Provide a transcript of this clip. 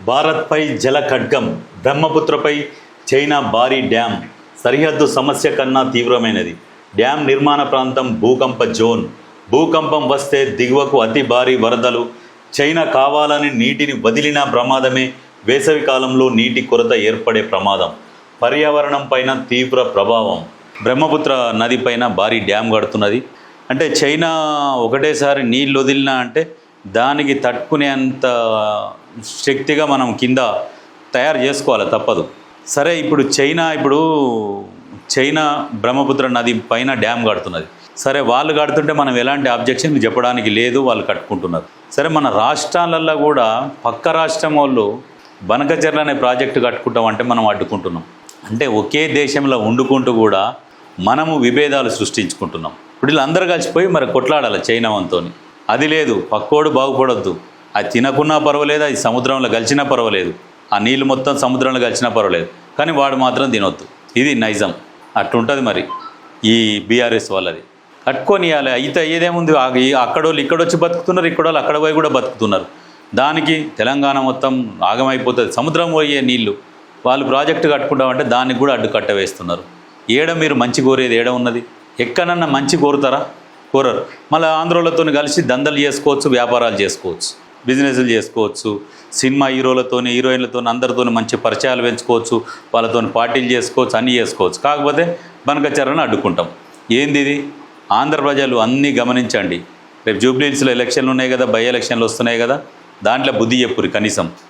భారత్పై జల ఖడ్గం బ్రహ్మపుత్రపై చైనా భారీ డ్యామ్ సరిహద్దు సమస్య కన్నా తీవ్రమైనది. డ్యామ్ నిర్మాణ ప్రాంతం భూకంప జోన్. భూకంపం వస్తే దిగువకు అతి భారీ వరదలు. చైనా కావాలని నీటిని వదిలిన ప్రమాదమే వేసవి కాలంలో నీటి కొరత ఏర్పడే ప్రమాదం. పర్యావరణం పైన తీవ్ర ప్రభావం. బ్రహ్మపుత్ర నది పైన భారీ డ్యామ్ కడుతున్నది. అంటే చైనా ఒకటేసారి నీళ్ళు వదిలినా అంటే దానికి తట్టుకునేంత శక్తిగా మనం కింద తయారు చేసుకోవాలి తప్పదు. సరే ఇప్పుడు చైనా ఇప్పుడు చైనా బ్రహ్మపుత్ర నది పైన డ్యామ్ కడుతున్నది. సరే వాళ్ళు కడుతుంటే మనం ఎలాంటి అబ్జెక్షన్ చెప్పడానికి లేదు వాళ్ళు కట్టుకుంటున్నారు. సరే మన రాష్ట్రాలల్లో కూడా పక్క రాష్ట్రం వాళ్ళు బనకచెర్ల అనే ప్రాజెక్టు కట్టుకుంటాం అంటే మనం అడ్డుకుంటున్నాం. అంటే ఒకే దేశంలో వండుకుంటూ కూడా మనము విభేదాలు సృష్టించుకుంటున్నాం. ఇప్పుడు వీళ్ళందరూ కలిసిపోయి మరి కొట్లాడాలి చైనా వంతోని అది లేదు పక్కోడు బాగుపడొద్దు. అది తినకున్నా పర్వాలేదు అది సముద్రంలో కలిసినా పర్వాలేదు. ఆ నీళ్ళు మొత్తం సముద్రంలో కలిసినా పర్వాలేదు. కానీ వాడు మాత్రం తినొద్దు. ఇది నైజం. అట్లుంటుంది మరి ఈ బీఆర్ఎస్ వాళ్ళది. కట్టుకొని ఇవ్వాలి అయితే ఏదేముంది? అక్కడ వాళ్ళు అక్కడోళ్ళు ఇక్కడొచ్చి బతుకుతున్నారు ఇక్కడోళ్ళు అక్కడ పోయి కూడా బతుకుతున్నారు. దానికి తెలంగాణ మొత్తం ఆగమైపోతుంది. సముద్రం పోయే నీళ్ళు వాళ్ళు ప్రాజెక్టు కట్టుకుంటామంటే దానికి కూడా అడ్డు కట్ట వేస్తున్నారు. ఏడ మీరు మంచి కోరేది? ఏడ ఉన్నది? ఎక్కడన్నా మంచి కోరుతారా? కోరరు. మళ్ళీ ఆంధ్రోలతో కలిసి దందలు చేసుకోవచ్చు వ్యాపారాలు చేసుకోవచ్చు. బిజినెస్లు చేసుకోవచ్చు సినిమా హీరోలతోని హీరోయిన్లతో అందరితో మంచి పరిచయాలు పెంచుకోవచ్చు వాళ్ళతో పార్టీలు చేసుకోవచ్చు అన్నీ చేసుకోవచ్చు. కాకపోతే బనకచరణను అడ్డుకుంటాం. ఏంది ఇది? ఆంధ్ర ప్రజలు అన్నీ గమనించండి. రేపు జూబ్లీహిల్స్లో ఎలక్షన్లు ఉన్నాయి కదా బై ఎలక్షన్లు వస్తున్నాయి కదా దాంట్లో బుద్ధి చెప్పురు కనీసం.